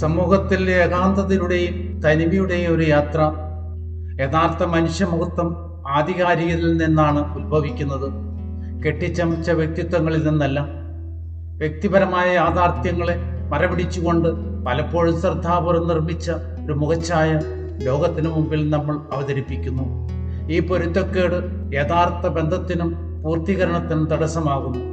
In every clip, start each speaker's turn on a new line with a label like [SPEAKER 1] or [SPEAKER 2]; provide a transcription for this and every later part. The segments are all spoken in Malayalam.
[SPEAKER 1] സമൂഹത്തിൽ ഏകാന്തതയുടെയും തനിമയുടെയും ഒരു യാത്ര യഥാർത്ഥ മനുഷ്യമുഹൂർത്തം ആധികാരികതയിൽ നിന്നാണ് ഉത്ഭവിക്കുന്നത്. കെട്ടിച്ചമച്ച വ്യക്തിത്വങ്ങളിൽ നിന്നല്ല. വ്യക്തിപരമായ യാഥാർത്ഥ്യങ്ങളെ മരപിടിച്ചുകൊണ്ട് പലപ്പോഴും ശ്രദ്ധാപൂർവം നിർമ്മിച്ച ഒരു മുഖച്ഛായ ലോകത്തിനു മുമ്പിൽ നമ്മൾ അവതരിപ്പിക്കുന്നു. ഈ പൊരുത്തക്കേട് യഥാർത്ഥ ബന്ധത്തിനും പൂർത്തീകരണത്തിനും തടസ്സമാകുന്നു.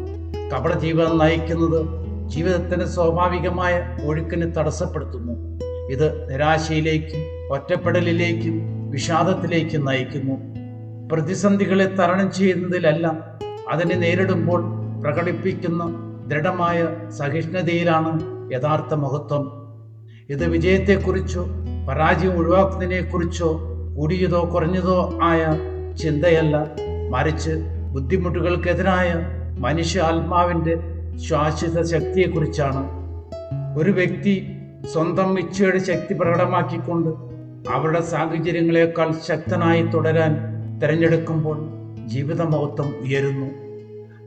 [SPEAKER 1] കപട ജീവിതം നയിക്കുന്നത് ജീവിതത്തിന്റെ സ്വാഭാവികമായ ഒഴുക്കിന് തടസ്സപ്പെടുത്തുന്നു. ഇത് നിരാശയിലേക്കും ഒറ്റപ്പെടലിലേക്കും വിഷാദത്തിലേക്കും നയിക്കുന്നു. പ്രതിസന്ധികളെ തരണം ചെയ്യുന്നതിലല്ല അതിനെ നേരിടുമ്പോൾ പ്രകടിപ്പിക്കുന്ന ദൃഢമായ സഹിഷ്ണുതയിലാണ് യഥാർത്ഥ മഹത്വം. ഇത് വിജയത്തെക്കുറിച്ചോ പരാജയം ഒഴിവാക്കുന്നതിനെക്കുറിച്ചോ കൂടിയതോ കുറഞ്ഞതോ ആയ ചിന്തയല്ല. മറിച്ച് ബുദ്ധിമുട്ടുകൾക്കെതിരായ മനുഷ്യ ആത്മാവിന്റെ ശാശ്വത ശക്തിയെക്കുറിച്ചാണ്. ഒരു വ്യക്തി സ്വന്തം ഇച്ഛയുടെ ശക്തി പ്രകടമാക്കിക്കൊണ്ട് അവരുടെ സാഹചര്യങ്ങളെക്കാൾ ശക്തനായി തുടരാൻ തിരഞ്ഞെടുക്കുമ്പോൾ ജീവിതമഹത്വം ഉയരുന്നു.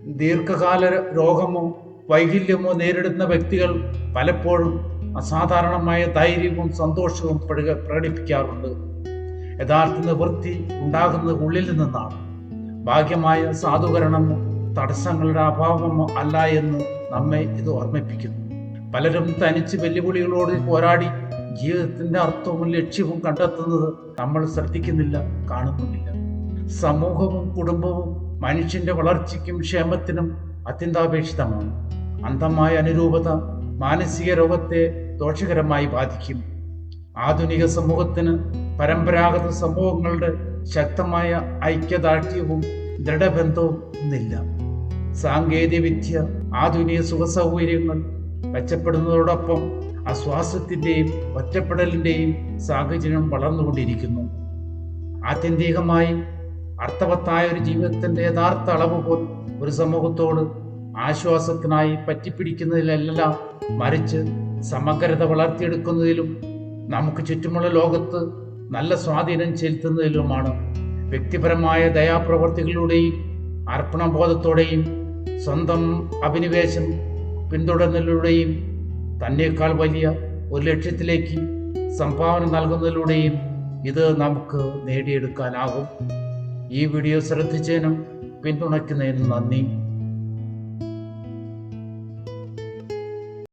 [SPEAKER 1] ദീർഘകാല രോഗമോ വൈകല്യമോ നേരിടുന്ന വ്യക്തികൾ പലപ്പോഴും അസാധാരണമായ ധൈര്യവും സന്തോഷവും പ്രക- പ്രകടിപ്പിക്കാറുണ്ട്. യഥാർത്ഥ നിവൃത്തി ഉണ്ടാകുന്നത് ഉള്ളിൽ നിന്നാണ്. ഭാഗ്യമായ സാധുകരണമോ തടസ്സങ്ങളുടെ അഭാവം അല്ല എന്ന് നമ്മെ ഇത് ഓർമ്മിപ്പിക്കുന്നു. പലരും തനിച്ച് വെല്ലുവിളികളോട് പോരാടി ജീവിതത്തിന്റെ അർത്ഥവും ലക്ഷ്യവും കണ്ടെത്തുന്നത് നമ്മൾ ശ്രദ്ധിക്കുന്നില്ല കാണുന്നുമില്ല സമൂഹവും കുടുംബവും മനുഷ്യന്റെ വളർച്ചയ്ക്കും ക്ഷേമത്തിനും അത്യന്താപേക്ഷിതമാണ്. അന്ധമായ അനുരൂപത മാനസിക രോഗത്തെ ദോഷകരമായി ബാധിക്കും. ആധുനിക സമൂഹത്തിന് പരമ്പരാഗത സമൂഹങ്ങളുടെ ശക്തമായ ഐക്യദാർഢ്യവും ദൃഢബന്ധവും ഇന്നില്ല സാങ്കേതിക വിദ്യ ആധുനിക സുഖസൗകര്യങ്ങൾ മെച്ചപ്പെടുന്നതോടൊപ്പം അശ്വാസത്തിന്റെയും ഒറ്റപ്പെടലിന്റെയും സാഹചര്യം വളർന്നുകൊണ്ടിരിക്കുന്നു. ആത്യന്തികമായി അർത്ഥവത്തായ ഒരു ജീവിതത്തിന്റെ യഥാർത്ഥ അളവ് പോൽ ഒരു സമൂഹത്തോട് ആശ്വാസത്തിനായി പറ്റിപ്പിടിക്കുന്നതിലല്ല മറിച്ച് സമഗ്രത വളർത്തിയെടുക്കുന്നതിലും നമുക്ക് ചുറ്റുമുള്ള ലോകത്ത് നല്ല സ്വാധീനം ചെലുത്തുന്നതിലുമാണ് വ്യക്തിപരമായ ദയാപ്രവർത്തികളിലൂടെയും അർപ്പണബോധത്തോടെയും സ്വന്തം അഭിനിവേശം പിന്തുടരുന്നതിലൂടെയും തന്നേക്കാൾ വലിയ ഒരു ലക്ഷ്യത്തിലേക്ക് സംഭാവന നൽകുന്നതിലൂടെയും ഇത് നമുക്ക് നേടിയെടുക്കാനാകും. ഈ വീഡിയോ ശ്രദ്ധിച്ചതിനും പിന്തുണയ്ക്കുന്നതിനും നന്ദി.